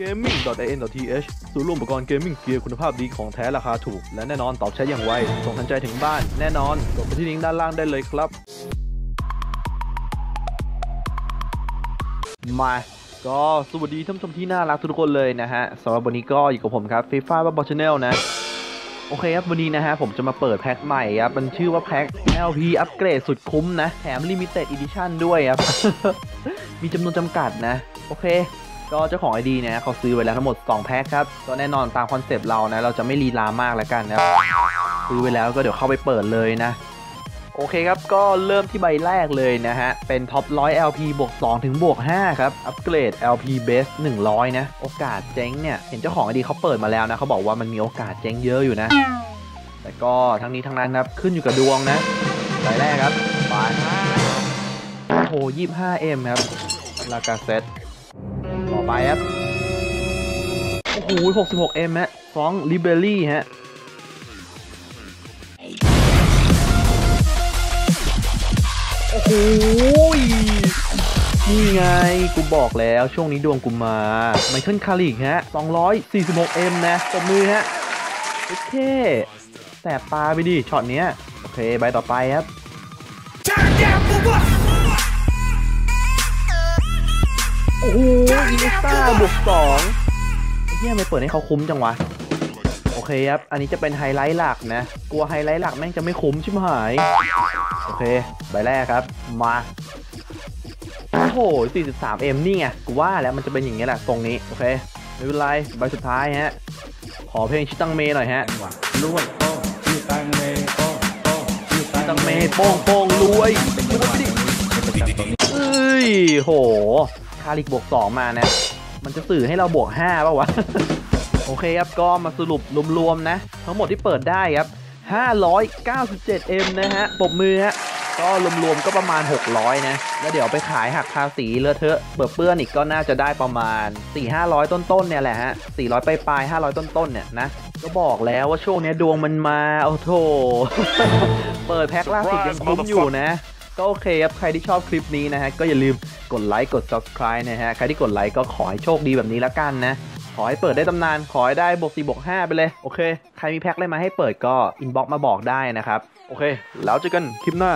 gaming.in.th ศูนย์รวมอุปกรณ์เกมมิ่งเกียร์คุณภาพดีของแท้ราคาถูก และแน่นอนตอบใช้อย่างไว ส่งทันใจถึงบ้าน แน่นอนกดไปที่ลิงก์ด้านล่างได้เลยครับ มาก็สวัสดีท่านผู้ชมที่น่ารักทุกคนเลยนะฮะสำหรับวันนี้ก็อยู่กับผมครับฟีฟ่าบับอชแนลนะ โอเคครับ วันนี้นะฮะ ผมจะมาเปิดแพ็คใหม่ครับ มันชื่อว่าแพ็ค LP อัปเกรดสุดคุ้มนะ แถม Limited Edition ด้วยครับ มีจำนวนจำกัดนะ โอเค ก็เจ้าของ ID เนี่ยเขาซื้อไว้แล้วทั้งหมด 2 แพ็คครับ ก็แน่นอนตามคอนเซปต์เรานะ เราจะไม่ลีลามากแล้วกันนะครับซื้อไว้แล้วก็เดี๋ยวเข้าไปเปิดเลยนะ โอเคครับ ก็เริ่มที่ใบแรกเลยนะฮะ เป็นท็อป100 LP บวก2ถึงบวก5ครับ อัปเกรด LP Base 100 นะ โอกาสเจ๊งเนี่ย เห็นเจ้าของไอดีเขาเปิดมาแล้วนะ เขาบอกว่ามันมีโอกาสเจ๊งเยอะอยู่นะ แต่ก็ทั้งนี้ทั้งนั้นครับ ขึ้นอยู่กับดวงนะ ใบแรกครับไปโอ้โห 25M ครับลากาเซตต่อ ไปครับ โอ้โห 66M ฮะฟองลิเบอรี่ฮะโอ้โหยนี่ไง กูบอกแล้วช่วงนี้ดวงกูมาไมเคิลคาริกฮะ 246M นะตบมือฮะ โอเค แสบตาไปดิ ช็อตเนี้ย โอเค ใบต่อไปครับโอ้โห อินสตาบวกสองไอ้เฮียไม่เปิดให้เขาคุ้มจังวะ โอเคครับ อันนี้จะเป็นไฮไลท์หลักนะ กลัวไฮไลท์หลักแม่งจะไม่คุ้มชิบหาย โอเค ใบแรกครับ มา โอ้โห 43M นี่ไง กูว่าแล้วมันจะเป็นอย่างเงี้ยแหละตรงนี้ โอเค ไม่เป็นไร ใบสุดท้ายฮะ ขอเพลงชิตังเมหน่อยฮะรวยโป้ชื่อตังเมโป้โป้ชื่อชิตังเมโป้งโป้งรวยรวยดิเป็นประจำตรงนี้เอ้ยโหคาริกบวก 2 มานะ มันจะสื่อให้เราบวก5ป่าวะ โอเคครับ ก็มาสรุปรวมๆนะ ทั้งหมดที่เปิดได้ครับ 597M นะฮะปบมือฮะก็รวมๆก็ประมาณ 600 นะ แล้วเดี๋ยวไปขายหักภาษีเลอะเทอะเปิดเปื้อนอีกก็น่าจะได้ประมาณ 4-500 ต้นๆเนี่ยแหละฮะ 400 ปลายๆ500 ต้นๆเนี่ยนะ ก็บอกแล้วว่าช่วงนี้ดวงมันมา โอ้โถ เปิดแพ็คล่าสุดยังคุ้มอยู่นะ ก็โอเคครับ ใครที่ชอบคลิปนี้นะฮะ ก็อย่าลืมกดไลค์ กด subscribe นะฮะ ใครที่กดไลค์ก็ขอให้โชคดีแบบนี้ละกันนะ ขอให้เปิดได้ตำนาน ขอให้ได้บวกสี่บวก5ไปเลย โอเค ใครมีแพ็คอะไรมาให้เปิดก็อินบ็อกมาบอกได้นะครับ โอเค แล้วเจอกันคลิปหน้า